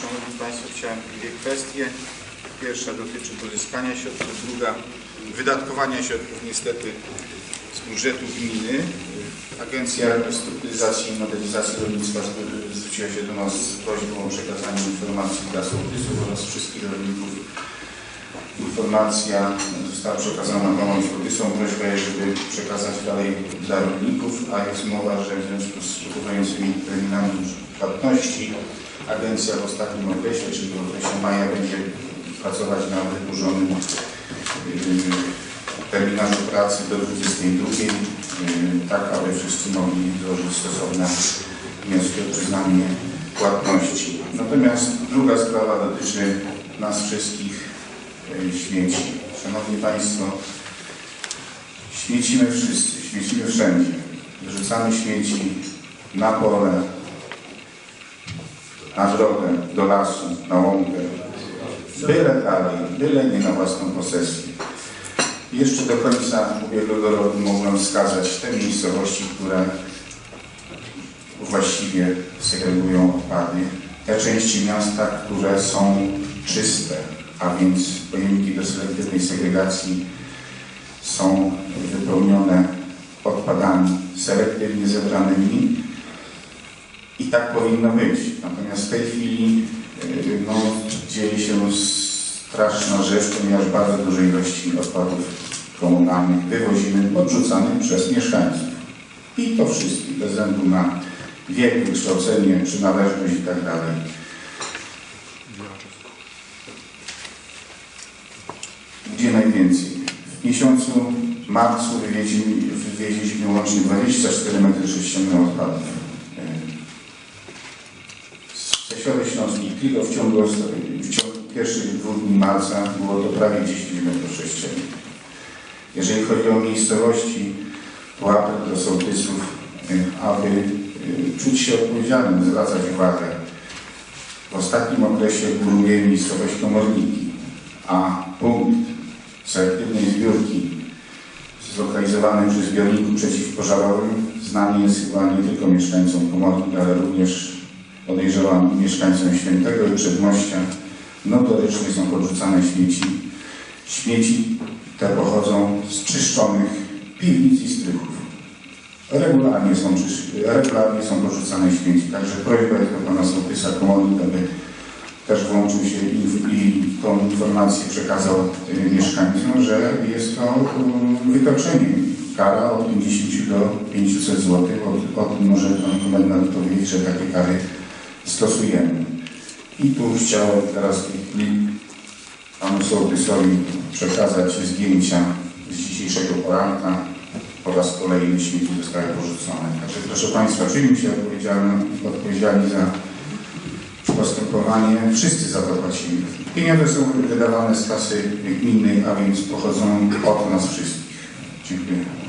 Szanowni Państwo, chciałem dwie kwestie. Pierwsza dotyczy pozyskania środków, druga wydatkowania środków niestety z budżetu gminy. Agencja Restrukturyzacji i Modernizacji Rolnictwa zwróciła się do nas z prośbą o przekazanie informacji dla sołtysów oraz wszystkich rolników. Informacja została przekazana panom sołtysom. Prośba żeby przekazać dalej dla rolników, a jest mowa, że w związku z upływającymi terminami płatności agencja w ostatnim okresie, czyli w okresie maja będzie pracować na wydłużonym yy, terminarzu pracy do 22, yy, tak aby wszyscy mogli złożyć stosowne wnioski o przyznanie płatności. Natomiast druga sprawa dotyczy nas wszystkich yy, śmieci. Szanowni Państwo, śmiecimy wszyscy, śmiecimy wszędzie. Wyrzucamy śmieci na pole, na drogę, do lasu, na łąkę. Byle dalej, byle nie na własną posesję. Jeszcze do końca ubiegłego roku mogłem wskazać te miejscowości, które właściwie segregują odpady. Te części miasta, które są czyste, a więc pojemniki do selektywnej segregacji są wypełnione odpadami selektywnie zebranymi i tak powinno być. Natomiast w tej chwili yy, no, dzieje się straszna rzecz, ponieważ bardzo duże ilości odpadów komunalnych wywozimy odrzucanych przez mieszkańców. I to wszystkich, bez względu na wiek, wykształcenie, przynależność i tak dalej. Gdzie najwięcej? W miesiącu marcu wywieźliśmy, wywieźliśmy łącznie 24 metry sześcienne odpadów. Ze Środy Śląskiej Kligo w ciągu, w ciągu pierwszych dwóch dni marca było to prawie 10 metrów sześciennych. Jeżeli chodzi o miejscowości, to do sołtysów, y, aby y, czuć się odpowiedzialnym, zwracać uwagę. W ostatnim okresie góruje miejscowość Komorniki, a punkt selektywnej zbiórki zlokalizowany przy zbiorniku przeciwpożarowym znany jest chyba nie tylko mieszkańcom Komornik, ale również podejrzewam mieszkańcom Świętego i Przedmościa. Notorycznie są podrzucane śmieci. Śmieci te pochodzą z czyszczonych piwnic i strychów. Regularnie są, regularnie są porzucane śmieci, także prośba jest do pana sołtysa Komornik, aby też włączył się i, i tą informację przekazał y, mieszkańcom, że jest to y, wykroczenie. Kara od 50 do 500 zł. O, o tym może pan komendant powiedzieć, że takie kary stosujemy. I tu chciałem teraz panu sołtysowi przekazać zdjęcia z dzisiejszego poranka. Po raz kolejny śmieci zostały porzucone. Także proszę Państwa, czujemy się odpowiedzialni za postępowanie. Wszyscy za to płacimy. Pieniądze są wydawane z kasy gminnej, a więc pochodzą od nas wszystkich. Dziękuję.